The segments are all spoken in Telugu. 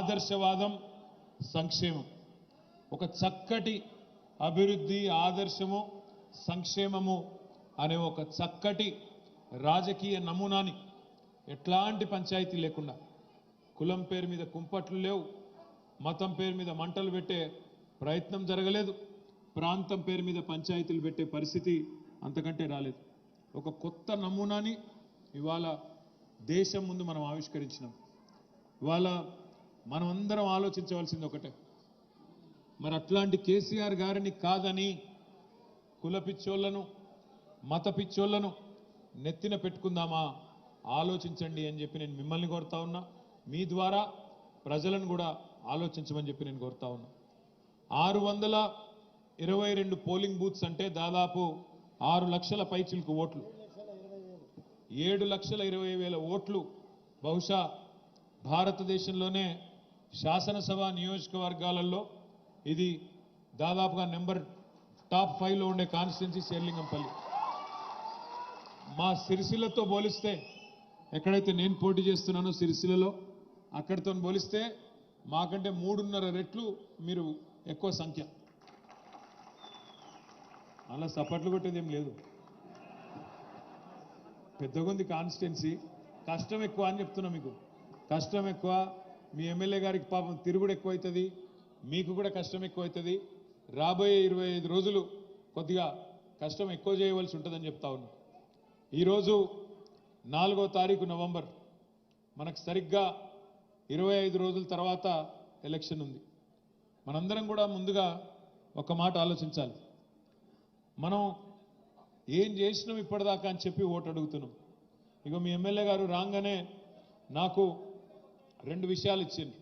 ఆదర్శవాదం సంక్షేమం. ఒక చక్కటి అభివృద్ధి ఆదర్శము సంక్షేమము అనే ఒక చక్కటి రాజకీయ నమూనాని ఎట్లాంటి పంచాయతీ లేకుండా కులం పేరు మీద కుంపట్లు లేవు మతం పేరు మీద మంటలు పెట్టే ప్రయత్నం జరగలేదు ప్రాంతం పేరు మీద పంచాయతీలు పెట్టే పరిస్థితి అంతకంటే రాలేదు. ఒక కొత్త నమూనాని ఇవాళ దేశం ముందు మనం ఆవిష్కరించినాం. ఇవాళ మనం అందరం ఆలోచించవలసింది ఒకటే మరి అట్లాంటి కేసీఆర్ గారిని కాదని కుల పిచ్చోళ్ళను మత పిచ్చోళ్ళను నెత్తిన పెట్టుకుందామా? ఆలోచించండి అని చెప్పి నేను మిమ్మల్ని కోరుతా ఉన్నా. మీ ద్వారా ప్రజలను కూడా ఆలోచించమని చెప్పి నేను కోరుతా ఉన్నా. ఆరు వందల ఇరవై రెండు పోలింగ్ బూత్స్ అంటే దాదాపు ఆరు లక్షల పైచిలకు ఓట్లు. ఏడు లక్షల ఇరవై వేల ఓట్లు బహుశా భారతదేశంలోనే శాసనసభ నియోజకవర్గాలలో ఇది దాదాపుగా నెంబర్ టాప్ ఫైవ్లో ఉండే కాన్స్టిట్యున్సీ శేర్లింగంపల్లి. మా సిరిసిల్లతో పోలిస్తే ఎక్కడైతే నేను పోటీ చేస్తున్నానో సిరిసిల్లలో అక్కడితో పోలిస్తే మాకంటే మూడున్నర రెట్లు మీరు ఎక్కువ సంఖ్య. అలా సపట్లు కొట్టేది ఏం లేదు. పెద్దగుంది కాన్స్టిట్యున్సీ. కష్టం ఎక్కువ అని చెప్తున్నా మీకు. కష్టం ఎక్కువ మీ ఎమ్మెల్యే గారికి పాపం తిరుగుడు ఎక్కువ అవుతుంది మీకు కూడా కష్టం ఎక్కువ అవుతుంది రాబోయే ఇరవై ఐదు రోజులు కొద్దిగా కష్టం ఎక్కువ చేయవలసి ఉంటుందని చెప్తా ఉన్నా. ఈరోజు నాలుగో తారీఖు నవంబర్ మనకు సరిగ్గా ఇరవై ఐదు రోజుల తర్వాత ఎలక్షన్ ఉంది. మనందరం కూడా ముందుగా ఒక మాట ఆలోచించాలి. మనం ఏం చేసినాం ఇప్పటిదాకా అని చెప్పి ఓటు అడుగుతున్నాం. ఇక మీ ఎమ్మెల్యే గారు రాగానే నాకు రెండు విషయాలు ఇచ్చింది.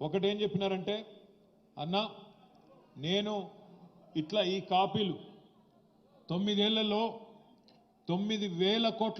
ఒకటేం చెప్పినారంటే అన్నా నేను ఇట్లా ఈ కాపీలు తొమ్మిదేళ్ళలో తొమ్మిది వేల కోట్ల